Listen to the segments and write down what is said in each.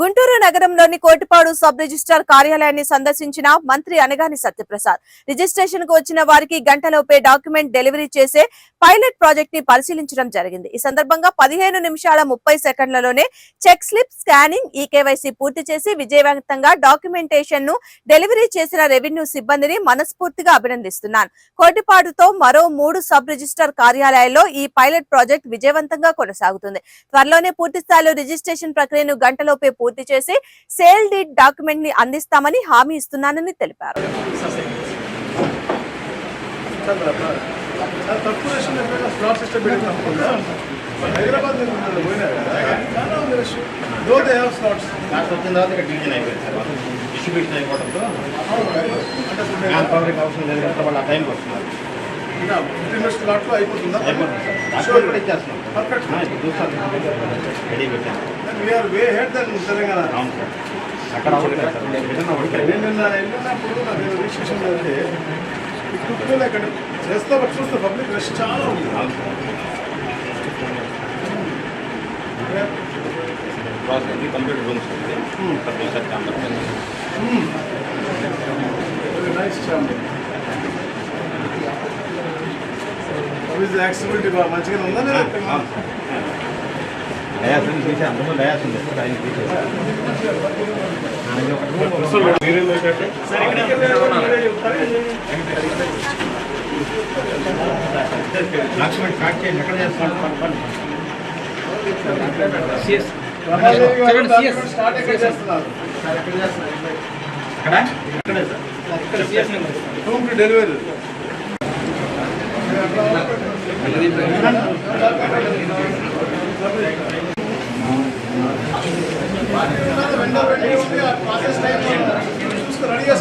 గుంటూరు నగరంలోని కోటిపాడు sub registrar కార్యాలయాన్ని సందర్శించిన మంత్రి అనగాని సత్యప్రసాద్. రిజిస్ట్రేషన్కు వచ్చిన వారికి గంటలోపే డాక్యుమెంట్ డెలివరీ చేసే పైలట్ ప్రాజెక్ట్ని పరిశీలించడం జరిగింది. ఈ సందర్భంగా పదిహేను నిమిషాల ముప్పై సెకండ్లలోనే check slip scanning e KYC పూర్తి చేసి విజయవంతంగా డాక్యుమెంటేషన్ను డెలివరీ చేసిన రెవెన్యూ సిబ్బందిని మనస్ఫూర్తిగా అభినందిస్తున్నాను. కోటిపాడుతో మరో మూడు సబ్ రిజిస్ట్రార్ కార్యాలయాల్లో ఈ పైలట్ ప్రాజెక్ట్ విజయవంతంగా కొనసాగుతుంది. త్వరలోనే పూర్తి స్థాయిలో రిజిస్ట్రేషన్ ప్రక్రియను గంటలోపే పూర్తి చేసి సేల్ డీడ్ డాక్యుమెంట్ని అందిస్తామని హామీ ఇస్తున్నానని తెలిపారు. హైదరాబాద్ దో స్లాట్స్ వచ్చిన తర్వాత ఇక్కడ డివిజన్ అయిపోయింది సార్ డిస్ట్రిబ్యూషన్ అయిపోవడంతో పబ్లిక్ అవసరం లేదు వాళ్ళు ఆ టైంకి వస్తున్నారు అయిపోతుందా అయిపోతుంది సార్ ఇచ్చేస్తున్నాం పర్ఫెక్ట్ చూస్తాను రెడీ పెట్టాను. We are way ahead then Telangana అక్కడ నిన్న వెళ్ళినప్పుడు నాకు రిజిస్ట్రేషన్ అంటే చుట్టూ ఇక్కడ చేస్తా బట్ చూస్తే పబ్లిక్ రష్ చాలా ఉంది కంప్యూటర్ రూమ్స్ ఉంది sir chamber nice with accessibility బాగా మంచిగానే ఉందా లేదా? డాక్యుమెంట్ ప్యాక్ చేయండి ఎక్కడ చేస్తాను స్టార్ట్ ఎక్కడ చేస్తున్నారు ఎక్కడ sir delivery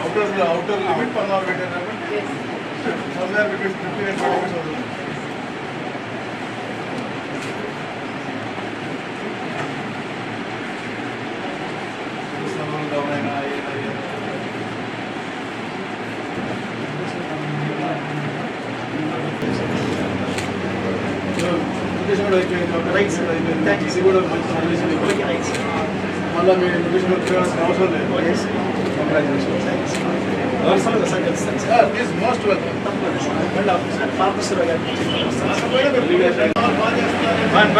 outer outer limit పద్నాలుగు పెట్టారు పద్నాలుగు పెట్టేసి ఫిఫ్టీ ఎయిట్ పెట్టేసి వదిలేదు. సమానంగా ఉన్నాయా? ఏదైనా? నోటిఫికేషన్ కూడా అయిపోయింది ఒక రైట్ సైడ్ అయిపోయింది ఇది కూడా మంచి నోటిఫికేషన్ అయిపోయింది మళ్ళీ మీరు నోటిఫికేషన్ కూడా చేయాల్సిన అవసరం లేదు. మోస్ట్ వెల్కమ్ ఫ్యాన్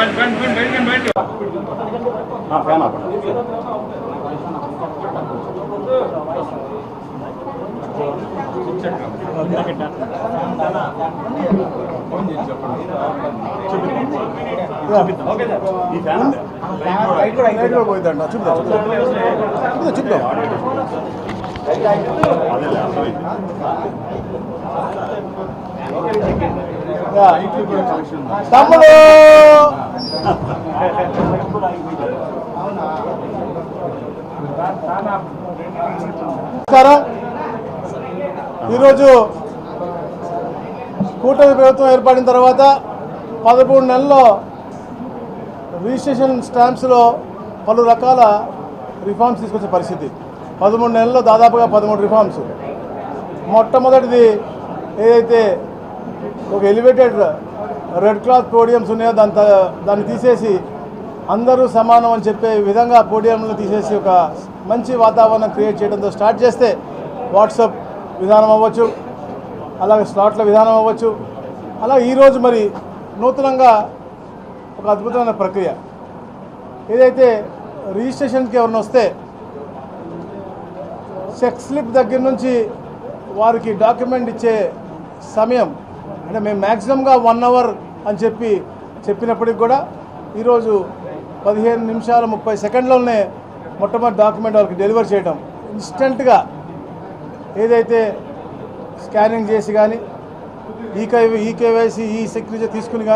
ఫ్యాన్ పోయిందంట చూద్దాం తమ్ముడు ఈరోజు కూటమి ప్రభుత్వం ఏర్పడిన తర్వాత పదమూడు నెలల్లో రిజిస్ట్రేషన్ స్టాంప్స్లో పలు రకాల రిఫార్మ్స్ తీసుకొచ్చే పరిస్థితి. పదమూడు నెలల్లో దాదాపుగా పదమూడు రిఫార్మ్స్. మొట్టమొదటిది ఏదైతే ఒక ఎలివేటెడ్ రెడ్ క్లాత్ పోడియంస్ ఉన్నాయో దాని దాన్ని తీసేసి అందరూ సమానం అని చెప్పే విధంగా పోడియంలు తీసేసి ఒక మంచి వాతావరణం క్రియేట్ చేయడంతో స్టార్ట్ చేస్తే వాట్సాప్ విధానం అవ్వచ్చు. అలాగే స్లాట్ల విధానం అవ్వచ్చు. అలా ఈరోజు మరి నూతనంగా ఒక అద్భుతమైన ప్రక్రియ. ఏదైతే రిజిస్ట్రేషన్కి ఎవరిని వస్తే చెక్ స్లిప్ దగ్గర నుంచి వారికి డాక్యుమెంట్ ఇచ్చే సమయం అంటే మేము మ్యాక్సిమంగా వన్ అవర్ అని చెప్పి చెప్పినప్పటికి కూడా ఈరోజు పదిహేను నిమిషాల ముప్పై సెకండ్లోనే మొట్టమొదటి డాక్యుమెంట్ వాళ్ళకి డెలివర్ చేయడం ఇన్స్టెంట్గా ఏదైతే స్కానింగ్ చేసి కానీ ఈకే ఈకేవైసీ ఈ సెక్యూరిటీ తీసుకుని కానీ